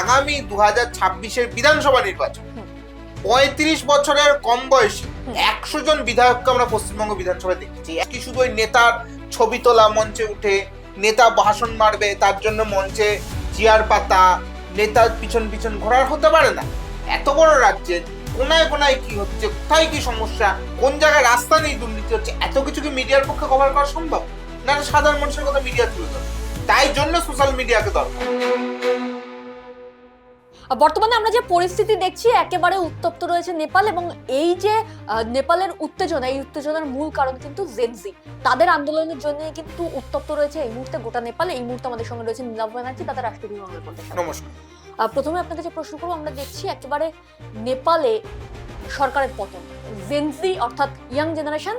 আগামী দু হাজার ছাব্বিশের বিধানসভা নির্বাচন। পঁয়ত্রিশ বছরের কম বয়সী একশো জন বিধায়ককে আমরা পশ্চিমবঙ্গ বিধানসভায় দেখেছি। কি শুধু ওই নেতার ছবি তোলা মঞ্চে উঠে নেতা ভাষণ মারবে তার জন্য মঞ্চে চেয়ার পাতা নেতার পিছন পিছন ঘোরার হতে পারে না। এত বড় রাজ্যে কোনায় কোনায় কি হচ্ছে কোথায় কি সমস্যা কোন জায়গায় রাস্তা নেই দুর্নীতি হচ্ছে এত কিছু কি মিডিয়ার পক্ষে কভার করা সম্ভব? না সাধারণ মানুষের কথা মিডিয়া তুলে ধরে তাই জন্য সোশ্যাল মিডিয়াকে দরকার। বর্তমানে আমরা যে পরিস্থিতি দেখছি একেবারে উত্তপ্ত রয়েছে নেপাল এবং এই যে নেপালের উত্তেজনা এই উত্তেজনার মূল কারণ কিন্তু জেনজি তাদের আন্দোলনের জন্য কিন্তু উত্তপ্ত রয়েছে এই মুহূর্তে গোটা নেপাল। এই মুহূর্তে আমাদের সঙ্গে রয়েছে নীলাভ ব্যানার্জি তাদের রাষ্ট্রীয় বিভাগের নমস্কার। প্রথমে আপনাকে যে প্রশ্ন করব আমরা দেখছি একেবারে নেপালে সরকারের পতন। জেনজি অর্থাৎ ইয়াং জেনারেশন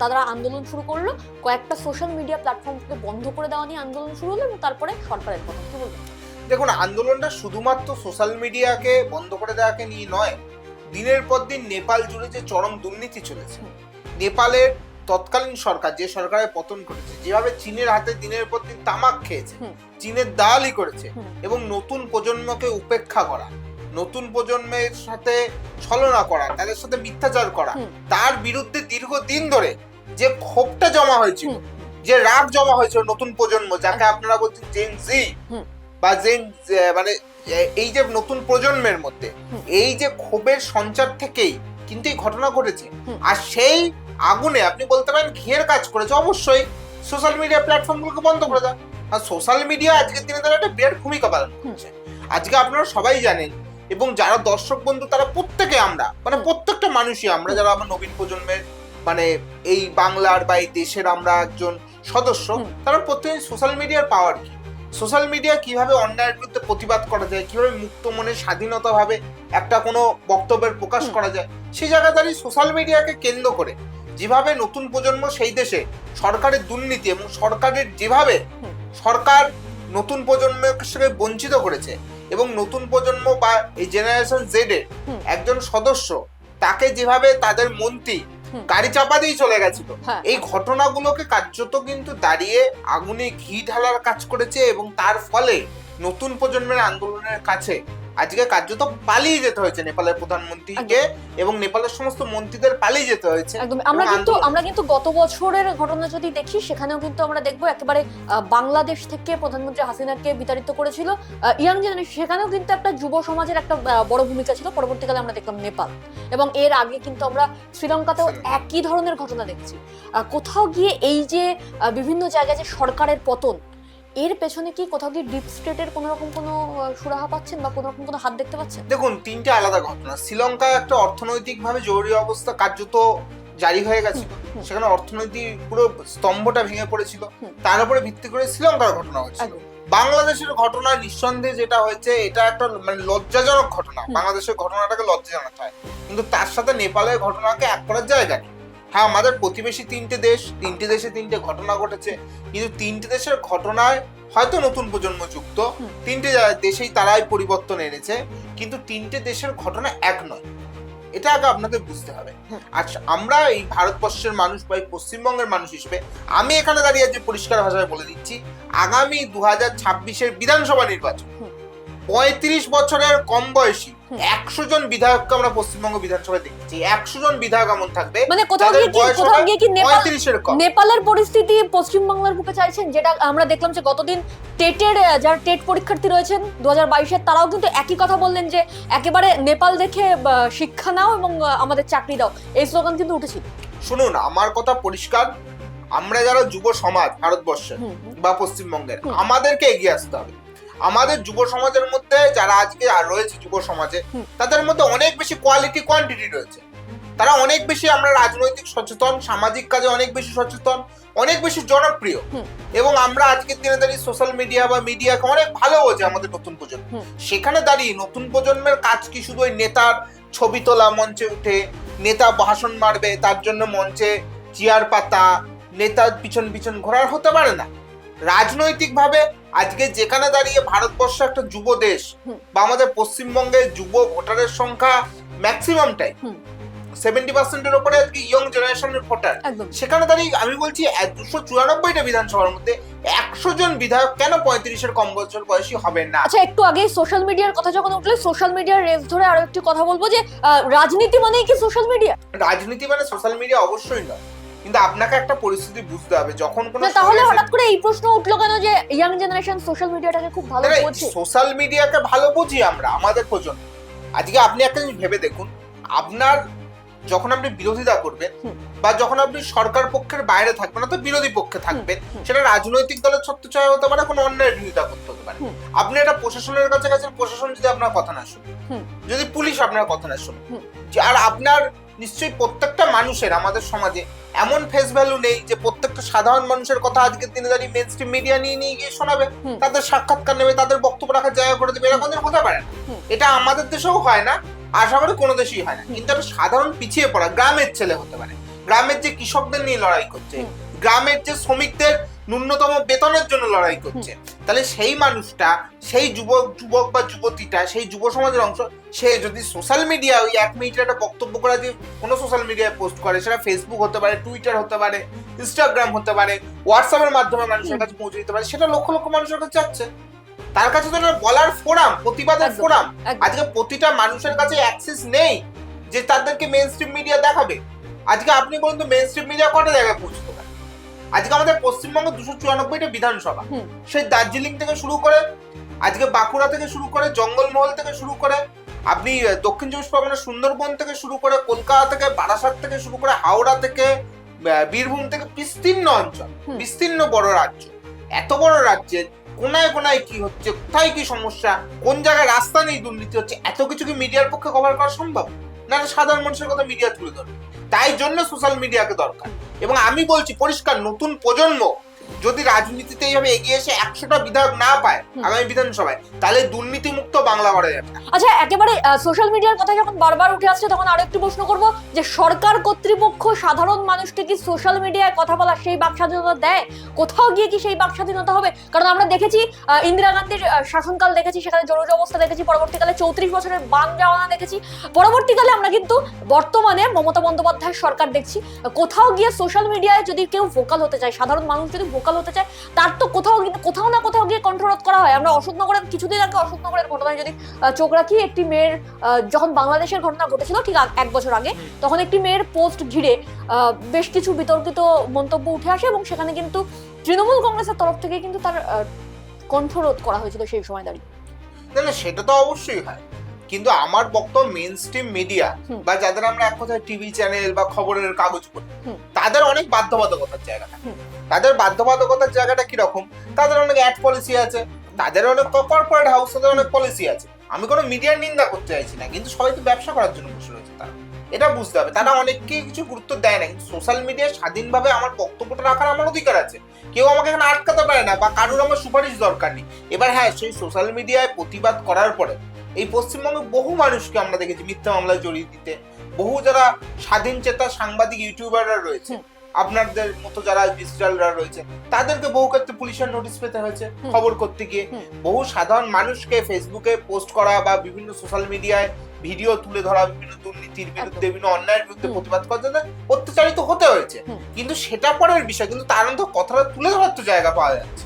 তারা আন্দোলন শুরু করল। কয়েকটা সোশ্যাল মিডিয়া প্ল্যাটফর্মকে বন্ধ করে দেওয়া নিয়ে আন্দোলন শুরু হলো এবং তারপরে সরকারের পতন। কি বলবেন? দেখুন আন্দোলনটা শুধুমাত্র সোশ্যাল মিডিয়াকে বন্ধ করে দেওয়াকে নিয়ে নয় দিনের পর দিন নেপাল জুড়ে যে চরম দুর্নীতি চলেছে নেপালের তৎকালীন সরকার যে সরকারের পতন করেছে যেভাবে চীনের হাতে দিনের পর দিন তামাক খেয়েছে চীনের দালালি করেছে এবং নতুন প্রজন্মকে উপেক্ষা করা নতুন প্রজন্মের সাথে ছলনা করা তাদের সাথে মিথ্যাচার করা তার বিরুদ্ধে দীর্ঘদিন ধরে যে ক্ষোভটা জমা হয়েছিল যে রাগ জমা হয়েছিল নতুন প্রজন্ম যাকে আপনারা বলছেন জেন জি। বা জেন মানে এই যে নতুন প্রজন্মের মধ্যে এই যে ক্ষোভের সঞ্চার থেকেই কিন্তু এই ঘটনা ঘটেছে। আর সেই আগুনে আপনি বলতে পারেন ঘিয়ের কাজ করেছে অবশ্যই সোশ্যাল মিডিয়া প্ল্যাটফর্মগুলোকে বন্ধ করে দেয় আর সোশ্যাল মিডিয়া আজকের দিনে তারা একটা বিরাট ভূমিকা পালন করছে। আজকে আপনারা সবাই জানেন এবং যারা দর্শক বন্ধু তারা প্রত্যেকে আমরা মানে প্রত্যেকটা মানুষই আমরা যারা আমার নবীন প্রজন্মের মানে এই বাংলার বা এই দেশের আমরা একজন সদস্য। তারা প্রত্যেকে সোশ্যাল মিডিয়ার পাওয়ার কি? সোশ্যাল মিডিয়া কীভাবে অন্যায়ের বিরুদ্ধে প্রতিবাদ করা যায় কীভাবে মুক্ত মনে স্বাধীনতাভাবে একটা কোনো বক্তব্যের প্রকাশ করা যায় সেই জায়গায় দাঁড়িয়ে সোশ্যাল মিডিয়াকে কেন্দ্র করে যেভাবে নতুন প্রজন্ম সেই দেশে সরকারের দুর্নীতি এবং সরকারের যেভাবে সরকার নতুন প্রজন্মকে সঙ্গে বঞ্চিত করেছে এবং নতুন প্রজন্ম বা এই জেনারেশন জেড এর একজন সদস্য তাকে যেভাবে তাদের মন্ত্রী। গাড়ি চাপা দিয়ে চলে গেছিল। হ্যাঁ। এই ঘটনাগুলোকে কার্যত কিন্তু দাঁড়িয়ে আগুনে ঘি ঢালার কাজ করেছে এবং তার ফলে নতুন প্রজন্মের আন্দোলনের কাছে আজকে কার্যত পালিয়ে যেতে হয়েছে নেপালের প্রধানমন্ত্রীকে এবং নেপালের সমস্ত মন্ত্রীদের পালিয়ে যেতে হয়েছে একদম। আমরা কিন্তু আমরা কিন্তু গত বছরের ঘটনা যদি দেখি সেখানেও কিন্তু আমরা দেখব একেবারে বাংলাদেশ থেকে প্রধানমন্ত্রী হাসিনাকে বিতাড়িত করেছিল। ইয়াং জেনারেশন সেখানেও কিন্তু একটা যুব সমাজের একটা বড় ভূমিকা ছিল। পরবর্তীকালে আমরা দেখলাম নেপাল। এবং এর আগে কিন্তু আমরা শ্রীলঙ্কাতেও একই ধরনের ঘটনা দেখছি। কোথাও গিয়ে এই যে বিভিন্ন জায়গায় যে সরকারের পতন এর পেছনে কি কোথাও কি ডিপ স্টেটের কোনো রকম কোনো সুরাহা পাচ্ছেন বা কোনো রকম কোনো হাত দেখতে পাচ্ছেন? দেখুন তিনটে আলাদা ঘটনা। শ্রীলঙ্কায় একটা অর্থনৈতিকভাবে জরুরি অবস্থা কার্যত জারি হয়ে গেছিল। সেখানে অর্থনৈতিক পুরো স্তম্ভটা ভেঙে পড়েছিল। তার উপরে ভিত্তি করে শ্রীলঙ্কার ঘটনা হয়েছিল। বাংলাদেশের ঘটনা নিঃসন্দেহে যেটা হয়েছে এটা একটা মানে লজ্জাজনক ঘটনা। বাংলাদেশের ঘটনাটাকে লজ্জা জানাতে হয় কিন্তু তার সাথে নেপালের ঘটনাকে এক করার জায়গা নেই। হ্যাঁ আমাদের প্রতিবেশী তিনটে দেশ তিনটে দেশে তিনটে ঘটনা ঘটেছে। কিন্তু তিনটে দেশের ঘটনায় হয়তো নতুন প্রজন্ম যুক্ত। তিনটে দেশেই তারাই পরিবর্তন এনেছে। কিন্তু তিনটে দেশের ঘটনা এক নয়। এটা আগে আপনাদের বুঝতে হবে। আচ্ছা আমরা এই ভারতবর্ষের মানুষ বা এই পশ্চিমবঙ্গের মানুষ হিসেবে আমি এখানে দাঁড়িয়ে আজ পরিষ্কার ভাষায় বলে দিচ্ছি আগামী দু হাজার ছাব্বিশের বিধানসভা নির্বাচন পঁয়ত্রিশ বছরের কম বয়সী। একশো জন বিধায়ককে আমরা পশ্চিমবঙ্গ বিধানসভায় দেখেছি। একশো জন বিধায়ক এমন থাকবে মানে কোথাও গিয়ে কি কোথাও গিয়ে কি নেপাল নেপালের পরিস্থিতি পশ্চিমবাংলার বুকে চাইছেন যেটা আমরা দেখলাম যে গতদিন টেটের যারা টেট পরীক্ষার্থী রয়েছেন দু হাজার বাইশের তারাও কিন্তু একই কথা বললেন যে একেবারে নেপাল দেখে শিক্ষা নাও এবং আমাদের চাকরি দাও। এই স্লোগান কিন্তু উঠেছিল শুনুন আমার কথা পরিষ্কার। আমরা যারা যুব সমাজ ভারতবর্ষের বা পশ্চিমবঙ্গের আমাদেরকে এগিয়ে আসতে হবে। আমাদের যুব সমাজের মধ্যে যারা আজকে আর রয়েছে যুব সমাজে তাদের মধ্যে অনেক বেশি কোয়ালিটি কোয়ান্টিটি রয়েছে। তারা অনেক বেশি আমরা রাজনৈতিক সচেতন সামাজিক কাজে অনেক বেশি সচেতন অনেক বেশি জনপ্রিয়। এবং আমরা আজকের দিনে দাঁড়িয়ে সোশ্যাল মিডিয়া বা মিডিয়াকে অনেক ভালো হয়েছে আমাদের নতুন প্রজন্ম। সেখানে দাঁড়িয়ে নতুন প্রজন্মের কাজ কি শুধু ওই নেতার ছবি তোলা মঞ্চে উঠে নেতা ভাষণ মারবে তার জন্য মঞ্চে চেয়ার পাতা নেতার পিছন পিছন ঘোরার হতে পারে না। রাজনৈতিকভাবে আজকে যেখানে দাঁড়িয়ে ভারতবর্ষ একটা যুব দেশ বা আমাদের পশ্চিমবঙ্গে যুব ভোটারের সংখ্যা ম্যাক্সিমামটাই। সেভেন্টি পার্সেন্টের ওপরে আজকে ইয়ং জেনারেশনের ভোটার। সেখানে দাঁড়িয়ে আমি বলছি দুশো চুরানব্বইটা বিধানসভার মধ্যে একশো জন বিধায়ক কেন পঁয়ত্রিশের কম বছর বয়সী হবেন না? আচ্ছা একটু আগে সোশ্যাল মিডিয়ার কথা যখন উঠলে সোশ্যাল মিডিয়ার রেস ধরে আরও একটি কথা বলব যে রাজনীতি মানেই কি সোশ্যাল মিডিয়া রাজনীতি মানে সোশ্যাল মিডিয়া অবশ্যই নয়। কিন্তু আপনাকে একটা পরিস্থিতি বুঝতে হবে যখন কোনো তাহলে হঠাৎ করে এই প্রশ্ন উঠল কেন যে ইয়াং জেনারেশন সোশ্যাল মিডিয়াটাকে খুব ভালো বোঝে? সোশ্যাল মিডিয়াকে ভালো বুঝি আমরা আমাদের প্রজন্ম আজকে আপনি একটা জিনিস ভেবে দেখুন আপনার যখন আপনি বিরোধিতা করবেন বা যখন আপনি সরকার পক্ষের বাইরে থাকবেন অথবা বিরোধী পক্ষে থাকবেন সেটা রাজনৈতিক দলের ছত্রছায়া হতে পারে কোনো অন্যায়ের বিরোধিতা করতে হতে পারে। আপনি এটা প্রশাসনের কাছে গেছেন প্রশাসন যদি আপনার কথা না শুনে যদি পুলিশ আপনার কথা না শুনে আর আপনার নিশ্চয়ই প্রত্যেকটা মানুষের আমাদের সমাজে এমন ফেস ভ্যালু নেই যে প্রত্যেকটা সাধারণ মানুষের কথা আজকের দিনে দাঁড়িয়ে মেন স্ট্রিম মিডিয়া নিয়ে নিয়ে গিয়ে শোনাবে তাদের সাক্ষাৎকার নেবে তাদের বক্তব্য রাখার জায়গা করে দেবে এরকম হতে পারে এটা আমাদের দেশেও হয় না আশা করি কোনো দেশেই হয় না। কিন্তু একটা সাধারণ পিছিয়ে পড়া গ্রামের ছেলে হতে পারে। গ্রামের যে কৃষকদের নিয়ে লড়াই করছে গ্রামের যে শ্রমিকদের ন্যূনতম বেতনের জন্য লড়াই করছে তাহলে সেই মানুষটা সেই যুবক যুবক বা যুবতীটা সেই যুব সমাজের অংশ সে যদি সোশ্যাল মিডিয়া ওই এক মিনিটের একটা বক্তব্য করা যে কোনো সোশ্যাল মিডিয়ায় পোস্ট করে সেটা ফেসবুক হতে পারে টুইটার হতে পারে ইনস্টাগ্রাম হতে পারে হোয়াটসঅ্যাপের মাধ্যমে মানুষের কাছে পৌঁছে দিতে পারে সেটা লক্ষ লক্ষ মানুষের কাছে যাচ্ছে। তার কাছে তো এটা বলার ফোরাম প্রতিবাদের ফোরাম আজকে প্রতিটা মানুষের কাছে অ্যাক্সেস নেই যে তাদেরকে মেন স্ট্রিম মিডিয়া দেখাবে। আজকে আপনি বলুন তো মেন স্ট্রিম মিডিয়া কটা জায়গায় পৌঁছতে আজকে আমাদের পশ্চিমবঙ্গ দুশো চুরানব্বইটা বিধানসভা। সেই দার্জিলিং থেকে শুরু করে আজকে বাঁকুড়া থেকে শুরু করে জঙ্গলমহল থেকে শুরু করে আপনি দক্ষিণ চব্বিশ পরগনা সুন্দরবন থেকে শুরু করে কলকাতা থেকে বারাসাত থেকে শুরু করে হাওড়া থেকে বীরভূম থেকে বিস্তীর্ণ অঞ্চল বিস্তীর্ণ বড় রাজ্য। এত বড় রাজ্যে কোনায় কোনায় কি হচ্ছে কোথায় কি সমস্যা কোন জায়গায় রাস্তা নেই দুর্নীতি হচ্ছে এত কিছু কি মিডিয়ার পক্ষে কভার করা সম্ভব? না সাধারণ মানুষের কথা মিডিয়া তুলে ধরবে। তাই জন্য সোশ্যাল মিডিয়াকে দরকার। এবং আমি বলছি, পরিষ্কার, নতুন প্রজন্ম যদি রাজনীতিতে এইভাবে এগিয়ে এসে একশোটা বিধায়ক না পায় আগামী বিধানসভায় তাহলে দুর্নীতি মুক্ত বাংলা করা যাবে আচ্ছা একেবারে সোশ্যাল মিডিয়ার কথা যখন বারবার উঠে আসছে তখন আরও একটু প্রশ্ন করব যে সরকার কর্তৃপক্ষ সাধারণ মানুষকে কি সোশ্যাল মিডিয়ায় কথা বলার সেই বাক স্বাধীনতা দেয়? কোথাও গিয়ে কি সেই বাক স্বাধীনতা হবে? কারণ আমরা দেখেছি ইন্দিরা গান্ধীর শাসনকাল দেখেছি সেখানে জরুরি অবস্থা দেখেছি পরবর্তীকালে চৌত্রিশ বছরের বান যাওয়ানা দেখেছি। পরবর্তীকালে আমরা কিন্তু বর্তমানে মমতা বন্দ্যোপাধ্যায়ের সরকার দেখছি। কোথাও গিয়ে সোশ্যাল মিডিয়ায় যদি কেউ ভোকাল হতে চায় সাধারণ মানুষ যদি ভোকাল হতে চায় তার তো কোথাও কিন্তু কোথাও না কোথাও গিয়ে কন্ট্রোল করা হয়। আমরা অশোকনগরের কিছুদিন আগে অশোকনগরের ঘটনায় যদি চোখ রাখি একটি মেয়ের যখন বাংলাদেশের ঘটনা ঘটেছিল ঠিক এক বছর আগে তখন একটি মেয়ের পোস্ট ঘিরে আহ, বেশ কিছু বিতর্কিত মন্তব্য উঠে আসে এবং সেখানে কিন্তু তৃণমূল কংগ্রেসের তরফ থেকে কিন্তু তার কণ্ঠরোধ করা হয়েছিল সেই সময় দাঁড়িয়ে। সেটা তো অবশ্যই হয়। কিন্তু আমার বক্তব্য মেন স্ট্রিম মিডিয়া বা যাদের আমরা এক কথায় টিভি চ্যানেল বা খবরের কাগজ পড়ি তাদের অনেক বাধ্যবাধকতার জায়গা থাকে। তাদের বাধ্যবাধকতার জায়গাটা কীরকম? তাদের অনেক অ্যাড পলিসি আছে তাদের অনেক কর্পোরেট হাউস তাদের অনেক পলিসি আছে। আমি কোনো মিডিয়ার নিন্দা করতে চাইছি না কিন্তু সবাই তো ব্যবসা করার জন্য বসে রয়েছে তারা। এটা বুঝতে হবে। তারা অনেককে কিছু গুরুত্ব দেয় না কিন্তু সোশ্যাল মিডিয়ায় স্বাধীনভাবে আমার বক্তব্যটা রাখার আমার অধিকার আছে। কেউ আমাকে এখানে আটকাতে পারে না বা কারোর আমার সুপারিশ দরকার নেই। এবার হ্যাঁ সেই সোশ্যাল মিডিয়ায় প্রতিবাদ করার পরে এই পশ্চিমবঙ্গে বহু মানুষকে আমরা দেখেছি মিথ্যা মামলায় জড়িয়ে দিতে। বহু যারা স্বাধীন চেতা সাংবাদিক ইউটিউবাররা রয়েছে আপনাদের মতো যারা ডিজিটালরা রয়েছে তাদেরকে বহু ক্ষেত্রে পুলিশের নোটিশ পেতে হয়েছে খবর করতে গিয়ে। বহু সাধারণ মানুষকে ফেসবুকে পোস্ট করা বা বিভিন্ন সোশ্যাল মিডিয়ায় ভিডিও তুলে ধরা বিভিন্ন দুর্নীতির বিরুদ্ধে বিভিন্ন অন্যায়ের বিরুদ্ধে প্রতিবাদ করার জন্য অত্যাচারিত হতে হয়েছে। কিন্তু সেটা পরের বিষয় কিন্তু তার মধ্যে কথাটা তুলে ধরার তো জায়গা পাওয়া যাচ্ছে।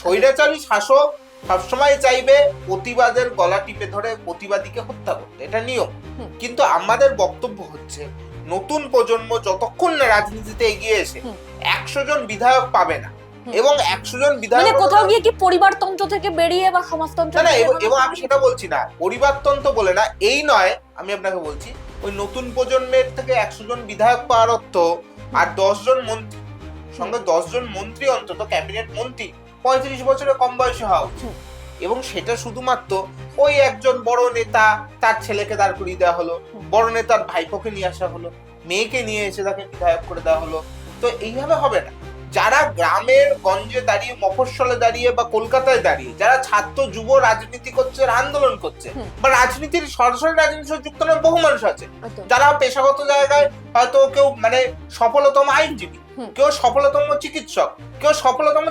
স্বৈরাচারী শাসক সবসময় চাইবে প্রতিবাদের গলা টিপে ধরে প্রতিবাদীকে হত্যা করতে। এটা নিয়ম। কিন্তু আমাদের বক্তব্য হচ্ছে নতুন প্রজন্ম যতক্ষণ না রাজনীতিতে এগিয়ে এসে একশো জন বিধায়ক পাবে না এবং একশো জন মানে বিধায়ক কোথাও গিয়ে কি পরিবারতন্ত্র থেকে বেরিয়ে বা সমাজতন্ত্র না এবং- আমি সেটা বলছি না পরিবর্তন তো বলে না এই নয় আমি আপনাকে বলছি ওই নতুন প্রজন্মের থেকে একশো জন বিধায়ক পাওয়ার অর্থ আর দশ জন মন্ত্রী সঙ্গে দশ জন মন্ত্রী অন্তত ক্যাবিনেট মন্ত্রী পঁয়ত্রিশ বছরের কম বয়সী হওয়া উচিত এবং সেটা শুধুমাত্র ওই একজন বড় নেতা তার ছেলেকে দাঁড় করিয়ে দেওয়া হলো। বড় নেতার ভাইপোকে নিয়ে আসা হলো, মেয়েকে নিয়ে এসে তাকে বিধায়ক করে দেওয়া হলো তো এইভাবে হবে না যারা গ্রামের গঞ্জে দাঁড়িয়ে মফস্বলে দাঁড়িয়ে বা কলকাতায় দাঁড়িয়ে যারা ছাত্র যুব রাজনীতি করছে আন্দোলন করছে বা রাজনীতির সরাসরি রাজনীতির সাথে যুক্ত নয় বহু মানুষ আছে। যারা পেশাগত জায়গায় হয়তো কেউ মানে সফলতম আইনজীবী কেউ সফলতম চিকিৎসক কেউ সফলতম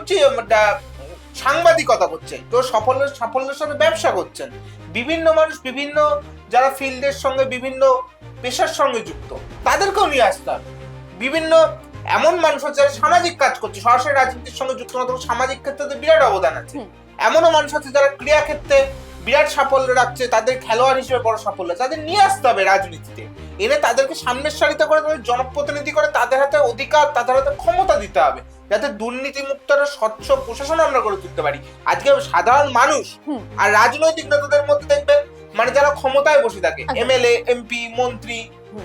সাংবাদিকতা করছেন কেউ সফল সাফল্যের সাথে ব্যবসা করছেন। বিভিন্ন মানুষ বিভিন্ন যারা ফিল্ডের সঙ্গে বিভিন্ন পেশার সঙ্গে যুক্ত তাদেরকেও নিয়ে আসতে হবে। বিভিন্ন এমন মানুষ আছে যারা সামাজিক কাজ করছে সরাসরি রাজনীতির সঙ্গে যুক্ত না তবে সামাজিক ক্ষেত্রে তো বিরাট অবদান আছে। এমনও মানুষ আছে যারা ক্রীড়া ক্ষেত্রে বিরাট সাফল্য রাখছে তাদের খেলোয়াড় হিসেবে বড় সাফল্য তাদের নিয়ে আসতে হবে রাজনীতিতে। এনে তাদেরকে সামনের সারিতে করে তাদের জনপ্রতিনিধি করে তাদের হাতে অধিকার তাদের হাতে ক্ষমতা দিতে হবে যাতে দুর্নীতি মুক্ত একটা স্বচ্ছ প্রশাসন আমরা করে তুলতে পারি। আজকে সাধারণ মানুষ আর রাজনৈতিক নেতাদের মধ্যে দেখবেন মানে যারা ক্ষমতায় বসে থাকে একদম। এমএলএ এমপি মন্ত্রী।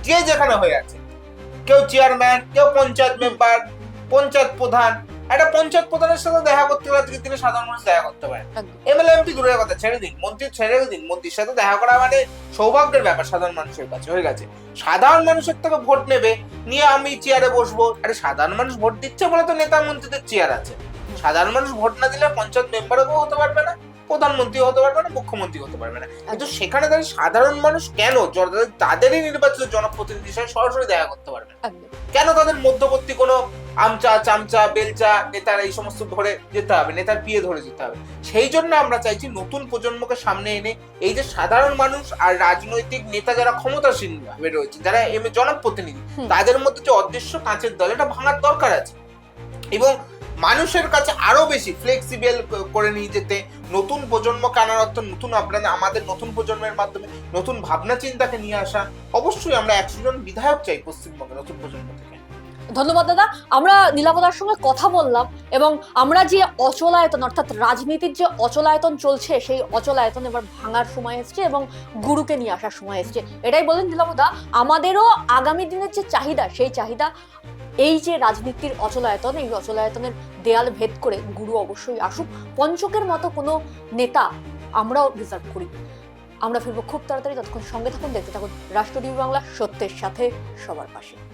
যে যেখানে হয়ে আছে কেউ চেয়ারম্যান কেউ পঞ্চায়েত মেম্বার পঞ্চায়েত প্রধান। একটা পঞ্চায়েত প্রধানের সাথে দেখা করতে গেলে আজকের দিনে সাধারণ মানুষ দেখা করতে পারে। এমএলএ এমপি দূরের কথা ছেড়ে দিন মন্ত্রী ছেড়ে দিন মন্ত্রীর সাথে দেখা করা মানে সৌভাগ্যের ব্যাপার সাধারণ মানুষের কাছে হয়ে গেছে। সাধারণ মানুষের থেকে ভোট নেবে নিয়ে আমি চেয়ারে বসবো। আরে সাধারণ মানুষ ভোট দিচ্ছে বলে তো নেতা মন্ত্রীদের চেয়ার আছে। সাধারণ মানুষ ভোট না দিলে পঞ্চায়েত মেম্বারও হতে পারবে না। প্রধানমন্ত্রী হতে পারবে না মুখ্যমন্ত্রী হতে পারবে না। কিন্তু সেখানে দাঁড়িয়ে সাধারণ মানুষ কেন? তাদেরই নির্বাচিত জনপ্রতিনিধি হিসেবে সরাসরি দেখা করতে পারবে না। কেন তাদের মধ্যবর্তী কোনো আমচা চামচা বেলচা নেতার এই সমস্ত ধরে যেতে হবে নেতার পিয়ে ধরে যেতে হবে? সেই জন্য আমরা চাইছি নতুন প্রজন্মকে সামনে এনে এই যে সাধারণ মানুষ আর রাজনৈতিক নেতা যারা ক্ষমতাসীন ভাবে রয়েছে যারা এম জনপ্রতিনিধি তাদের মধ্যে যে অদৃশ্য কাঁচের দল এটা ভাঙার দরকার আছে। এবং মানুষের কাছে আরও বেশি ফ্লেক্সিবল করে নিয়ে যেতে, নতুন প্রজন্মকে আনার অর্থ নতুন আপনাদের, আমাদের নতুন প্রজন্মের মাধ্যমে নতুন ভাবনা চিন্তাকে নিয়ে আসা, অবশ্যই আমরা একশো জন বিধায়ক চাই পশ্চিমবঙ্গে নতুন প্রজন্ম থেকে। ধন্যবাদ দাদা। আমরা নীলাপদার সঙ্গে কথা বললাম এবং আমরা যে অচলায়তন, অর্থাৎ রাজনীতির যে অচলায়তন চলছে, সেই অচলায়তন এবার ভাঙার সময় এসছে এবং গুরুকে নিয়ে আসার সময় এসছে। এটাই বলেন নীলাপদা আমাদেরও আগামী দিনের যে চাহিদা, সেই চাহিদা এই যে রাজনীতির অচলায়তন, এই অচলায়তনের দেয়াল ভেদ করে গুরু অবশ্যই আসুক, পঞ্চকের মতো কোনো নেতা আমরাও ডিজার্ভ করি। আমরা ফিরবো খুব তাড়াতাড়ি, ততক্ষণ সঙ্গে থাকুন, দেখতে থাকুন রাষ্ট্র বাংলা, সত্যের সাথে সবার পাশে।